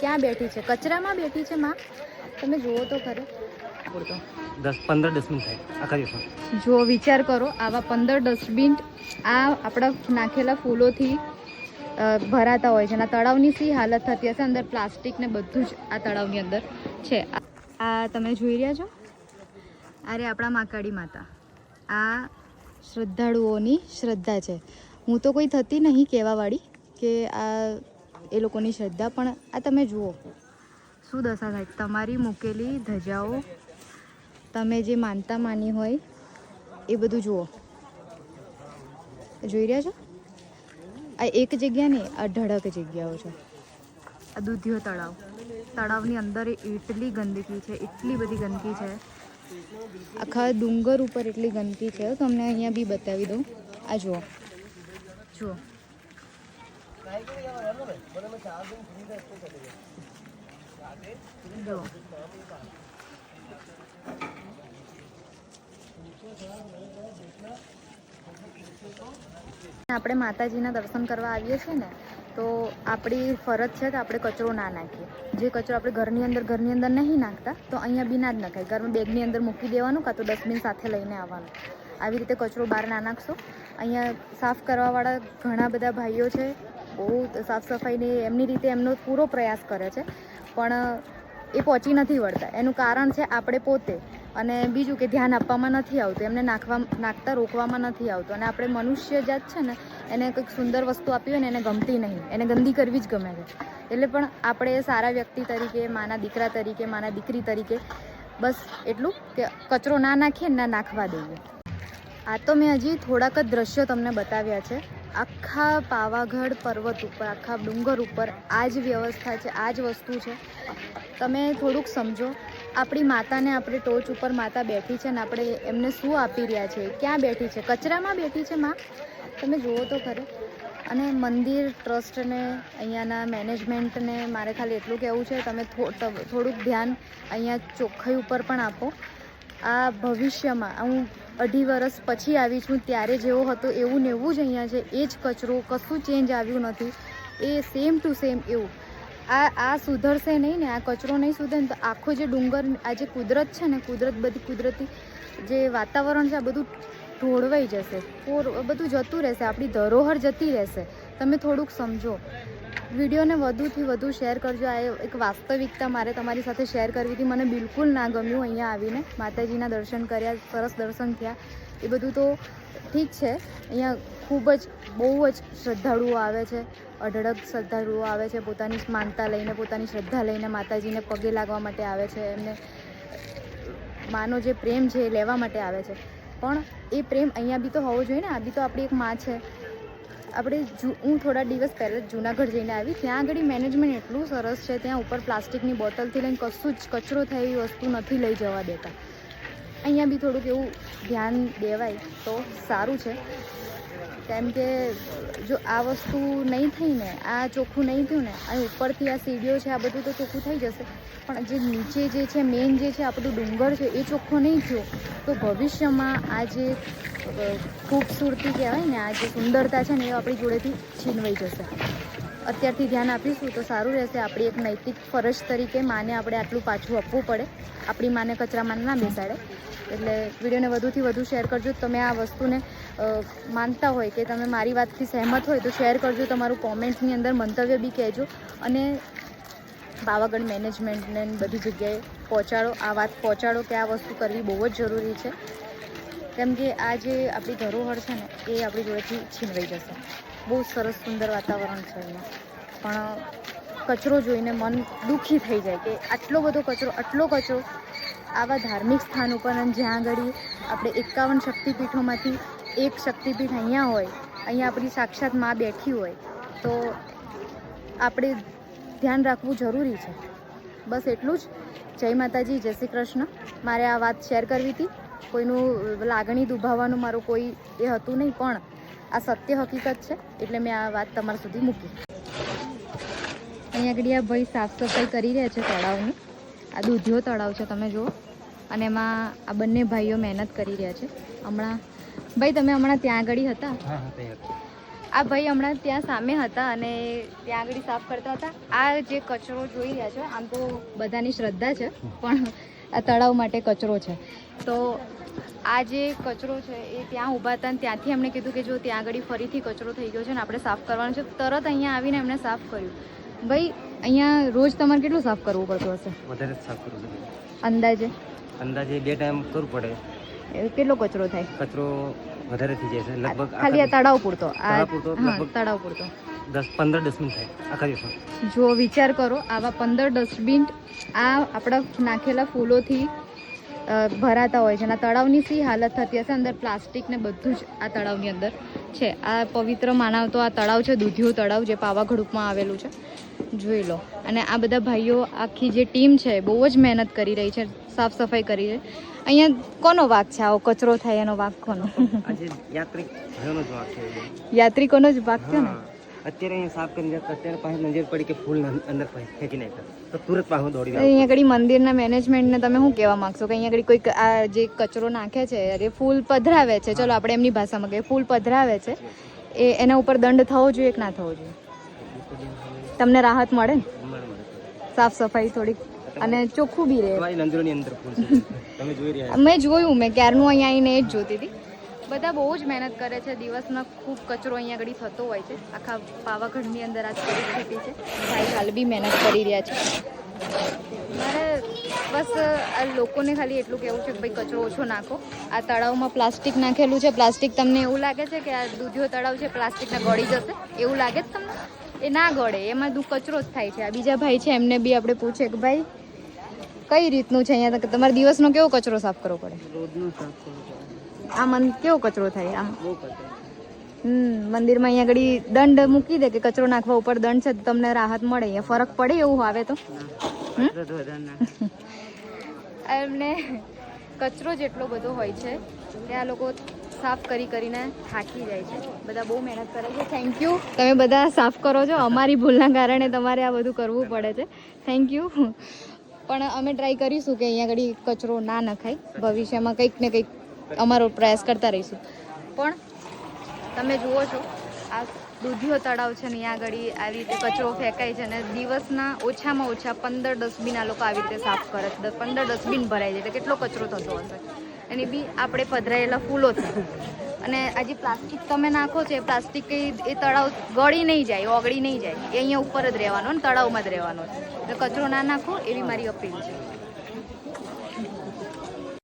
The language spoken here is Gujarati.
ક્યાં બેઠી છે? કચરામાં બેઠી છે માં? તમે જુઓ તો ખરી. દસ પંદર ડસ્ટબિન થાય જો વિચાર કરો આવા પંદર ડસ્ટબિન આ આપણા નાખેલા ફૂલોથી ભરાતા હોય છે. અને તળાવની શી હાલત થતી હશે અંદર પ્લાસ્ટિક ને બધું જ આ તળાવની અંદર છે. આ- આ તમે જોઈ રહ્યા છો? અરે આપણા માકાળી માતા. આ શ્રદ્ધાળુઓની શ્રદ્ધા છે. હું તો કોઈ થતી નહીં કહેવાવાળી કે આ એ લોકોની શ્રદ્ધા, પણ આ તમે જુઓ. શું દશા થાય? તમારી મૂકેલી ધજાઓ, તમે જે માનતા માની હોય, એ બધું જુઓ. જોઈ રહ્યા છો? આ એક જગ્યા નહીં અઢળક જગ્યાઓ છે. આ દૂધિયો તળાવ. તળાવની અંદર એટલી ગંદકી છે, એટલી બધી ગંદકી છે. આખા ડુંગર ઉપર એટલી ગંદકી છે. તમને અહીંયા બી બતાવી દઉં. આ જુઓ જુઓ. જુઓ. આપણે માતાજીના દર્શન કરવા આવીએ છીએ ને, તો આપણી ફરજ છે કે આપણે કચરો ના નાખીએ. જે કચરો આપણે ઘરની અંદર ઘરની અંદર નહીં નાખતા, તો અહીંયા બી ના જ નાખાય. ઘરમાં બેગની અંદર મૂકી દેવાનું કાં તો ડસ્ટબિન સાથે લઈને આવવાનું. આવી રીતે કચરો બહાર ના નાખશો. અહીંયા સાફ કરવાવાળા ઘણા બધા ભાઈઓ છે. બહુ સાફ સફાઈની એમની રીતે એમનો પૂરો પ્રયાસ કરે છે. પણ, એ પહોંચી નથી વળતા. એનું કારણ છે આપણે પોતે. અને બીજું કે ધ્યાન આપવામાં નથી આવતું. એમને નાખવા, નાખતા રોકવામાં નથી આવતું. અને આપણે મનુષ્ય જાત છે ને, એને કંઈક સુંદર વસ્તુ આપી હોય ને, એને ગમતી નહીં. એને ગંદી કરવી જ ગમે છે. એટલે પણ આપણે સારા વ્યક્તિ તરીકે, માના દીકરા તરીકે, માના દીકરી તરીકે બસ એટલું કે કચરો ના નાખીએ ને નાખવા દઈએ. આ તો મેં હજી થોડાક જ દ્રશ્યો તમને બતાવ્યા છે. આખા પાવાગઢ પર્વત ઉપર, આખા ડુંગર ઉપર આ જ વ્યવસ્થા છે, આ જ વસ્તુ છે. તમે થોડુંક સમજો, આપણી માતાને આપણે ટોચ ઉપર માતા બેઠી છે ને આપણે એમને શું આપી રહ્યા છે, ક્યાં બેઠી છે, કચરામાં બેઠી છે માં? તમે જુઓ તો ખરે. અને મંદિર ટ્રસ્ટને, અહીંયાના મેનેજમેન્ટને મારે ખાલી એટલું કહેવું છે, તમે થોડુંક ધ્યાન અહીંયા ચોખ્ખાઈ ઉપર પણ આપો. આ ભવિષ્યમાં, હું અઢી વર્ષ પછી આવી છું, ત્યારે જેવો હતો એવું ને એવું જ અહીંયા છે. એ જ કચરો, કશું ચેન્જ આવ્યું નથી. એ સેમ ટુ સેમ એવું. આ આ સુધરશે નહીં ને, આ કચરો નહીં સુધરે ને તો આખો જે ડુંગર, આ જે કુદરત છે ને, કુદરત, બધી કુદરતી જે વાતાવરણ છે, આ બધું ઢોળવાઈ જશે. બધું જતું રહેશે, આપણી ધરોહર જતી રહેશે. તમે થોડુંક સમજો. વિડીયોને વધુથી વધુ શેર કરજો. આ એક વાસ્તવિકતા મારે તમારી સાથે શેર કરવી હતી. મને બિલકુલ ના ગમ્યું અહીંયા આવીને. માતાજીના દર્શન કર્યા, સરસ દર્શન થયા. એ બધું તો ઠીક છે. અહીંયા ખૂબ જ, બહુ જ શ્રદ્ધાળુઓ આવે છે. અઢળક શ્રદ્ધાળુઓ આવે છે. પોતાની માનતા લઈને, પોતાની શ્રદ્ધા લઈને માતાજીને પગે લાગવા માટે આવે છે. એમને માનો જે પ્રેમ છે એ લેવા માટે આવે છે. પણ એ પ્રેમ અહીંયા બી તો હોવો જોઈએ ને. આ બી તો આપણી એક માં છે. આપણે હું થોડા દિવસ પહેલાં જુનાગઢ જઈને આવી. ત્યાં આગળ મેનેજમેન્ટ એટલું સરસ છે, ત્યાં ઉપર પ્લાસ્ટિકની બોટલથી લઈને કશું જ કચરો થાય એવી વસ્તુ નથી લઈ જવા દેતા. અહીંયા બી થોડુંક એવું ધ્યાન દેવાય તો સારું છે. કેમ કે જો આ વસ્તુ નહીં થઈ ને, આ ચોખ્ખું નહીં થયું ને અહીં ઉપરથી આ સીડીઓ છે, આ બધું તો ચોખ્ખું થઈ જશે. પણ જે નીચે જે છે મેઇન જે છે આપણું ડુંગર છે, એ ચોખ્ખું નહીં થયું. તો ભવિષ્યમાં આ જે ખૂબસૂરતી કહેવાય ને, આ જે સુંદરતા છે ને, એ આપણી જોડેથી છીનવાઈ જશે. અત્યારથી ધ્યાન આપીશું તો સારું રહેશે. આપણી એક નૈતિક ફરજ તરીકે માને આપણે આટલું પાછું આપવું પડે. આપણી માને કચરામાં ના બેસાડે. એટલે વિડીયોને વધુથી વધુ શેર કરજો. તમે આ વસ્તુને માનતા હોય કે તમે મારી વાતથી સહેમત હોય તો શેર કરજો. તમારું કોમેન્ટ્સની અંદર મંતવ્ય બી કહેજો અને પાવાગઢ મેનેજમેન્ટને બધી જગ્યાએ પહોંચાડો. આ વાત પહોંચાડો કે આ વસ્તુ કરવી બહુ જ જરૂરી છે. કેમ કે આ જે આપણી ધરોહર છે ને, એ આપણી જોડેથી છીનવાઈ જશે. બહુ સરસ સુંદર વાતાવરણ છે એમાં. પણ કચરો જોઈને મન દુઃખી થઈ જાય કે આટલો બધો કચરો, આટલો કચરો, આવા ધાર્મિક સ્થાન ઉપર અને જ્યાં આગળ આપણે એકાવન શક્તિપીઠોમાંથી એક શક્તિપીઠ અહીંયા હોય, અહીંયા આપણી સાક્ષાતમાં બેઠી હોય, તો આપણે ધ્યાન રાખવું જરૂરી છે. બસ એટલું જ. જય માતાજી, જય શ્રી કૃષ્ણ. મારે આ વાત શેર કરવી હતી. કોઈનું લાગણી દુભાવવાનું મારું કોઈ એ હતું નહીં પણ આ સત્ય હકીકત છે એટલે મેં આ વાત તમારા સુધી મૂકી. અહીંયા આગળ આ ભાઈ સાફ સફાઈ કરી રહ્યા છે તળાવની. આ દૂધિયો તળાવ છે તમે જુઓ. અને એમાં આ બંને ભાઈઓ મહેનત કરી રહ્યા છે. હમણાં ભાઈ તમે હમણાં ત્યાં આગળ હતા? આ ભાઈ હમણાં ત્યાં સામે હતા અને ત્યાં આગળ સાફ કરતા હતા. આ જે કચરો જોઈ રહ્યા છો આમ તો બધાની શ્રદ્ધા છે પણ આ તળાવ માટે કચરો છે. તો આ જે કચરો છે એ ત્યાં ઊભા હતા ત્યાંથી એમણે કીધું કે જો ત્યાં આગળ ફરીથી કચરો થઈ ગયો છે ને આપણે સાફ કરવાનો છે. તરત અહીંયા આવીને એમણે સાફ કર્યું. ભાઈ અહીંયા રોજ તમારે કેટલું સાફ કરવું પડતું હશે? વધારે સાફ કરવું પડે અંદાજે? અંદાજે બે ટાઈમ કરવું પડે. કેટલો કચરો થાય? કચરો વધારે થઈ જાય છે. લગભગ ખાલી આ તળાવ પૂરતો. આ તળાવ પૂરતો લગભગ- તળાવ પૂરતો. દસ પંદર ડસ્ટબિન થાય આખા દિવસમાં. જો વિચાર કરો આવા પંદર ડસ્ટબિન આ આપણા નાખેલા ફૂલોથી ભરાતા હોય છે અને આ તળાવની શી હાલત થતી હશે અંદર પ્લાસ્ટિક ને બધું જ આ તળાવની અંદર છે. આ પવિત્ર માનવતો આ તળાવ છે દૂધિયું તળાવ જે પાવાગઢમાં આવેલું છે. જોઈ લો. અને આ બધા ભાઈઓ આખી જે ટીમ છે બહુ જ મહેનત કરી રહી છે સાફ સફાઈ કરી છે. અહીંયા કોનો વાક છે? આવો કચરો થાય એનો વાક કોનો? યાત્રિકોનો જ વાક છે ને. અત્યારે અહીંયા સાફ કરીને જતા અત્યારે પાસે નજર પડી કે ફૂલ અંદર ફેંકી નાખ્યા. તો તુરત પાછું દોડી અહીંયા આગળ મંદિરના મેનેજમેન્ટને તમે શું કહેવા માંગશો? કે અહીંયા આગળ કોઈક આ જે કચરો નાખે છે અરે ફૂલ પધરાવે છે. ચલો આપણે એમની ભાષામાં કહીએ ફૂલ પધરાવે છે. એ એના ઉપર દંડ થવો જોઈએ કે ના થવો જોઈએ? તમને રાહત મળે ને? સાફ સફાઈ થોડીક. અને ચોખ્ખું બી રહે. મેં જોયું મેં ક્યારનું અહીંયા આવીને એ જ જોતી હતી. બધા બહુ જ મહેનત કરે છે. દિવસમાં ખૂબ કચરો અહીંયા આગળ થતો હોય છે. આખા પાવાગઢની અંદર આ પરિસ્થિતિ છે. ભાઈ હાલ બી મહેનત કરી રહ્યા છે. મારે બસ આ લોકોને ખાલી એટલું કહેવું છે કે ભાઈ કચરો ઓછો નાખો. આ તળાવમાં પ્લાસ્ટિક નાખેલું છે. પ્લાસ્ટિક તમને એવું લાગે છે કે આ દૂધિયો તળાવ છે પ્લાસ્ટિકના ગળી જશે? એવું લાગે છે તમને? એ ના ગળે. એમાં દુ કચરો જ થાય છે. આ બીજા ભાઈ છે એમને બી આપણે પૂછે કે ભાઈ કઈ રીતનું છે અહીંયા? તક- તમારે દિવસનો કેવો કચરો સાફ કરવો પડે? રોજનો સાફ કરવો પડે. આ મન કેવો કચરો થાય આમ. હમ, મંદિરમાં અહીંયા આગળ દંડ મૂકી દે કે કચરો નાખવા ઉપર દંડ છે તો તમને રાહત મળે. અહીંયા ફરક પડે એવું આવે તો. એમને કચરો જેટલો બધો હોય છે તે આ લોકો સાફ કરી કરીને થાકી જાય છે. બધા બહુ મહેનત કરે છે. થેન્ક યુ તમે બધા સાફ કરો છો. અમારી ભૂલના કારણે તમારે આ બધું કરવું પડે છે. થેન્ક યુ પણ અમે ટ્રાય કરીશું કે અહીંયા આગળ કચરો ના નખાય. ભવિષ્યમાં કંઈક ને કંઈક અમારો પ્રયાસ કરતા રહીશું. પણ તમે જુઓ છો, આ દૂધિયો તળાવ છે ને અહીંયા આગળ આવી રીતે કચરો ફેંકાય છે અને દિવસના ઓછામાં ઓછા પંદર ડસ્ટબિન આ લોકો આવી રીતે સાફ કરે છે. પંદર ડસ્ટબિન ભરાય છે, એટલે કેટલો કચરો થતો હશે? અને બી આપણે પધરાયેલા ફૂલો છે. અને આ જે પ્લાસ્ટિક તમે નાખો છો, એ પ્લાસ્ટિક એ તળાવ ગળી નહીં જાય, ઓગળી નહીં જાય. એ અહીંયા ઉપર જ રહેવાનો ને તળાવમાં જ રહેવાનો છે. એટલે કચરો ના નાખો, એવી મારી અપીલ છે.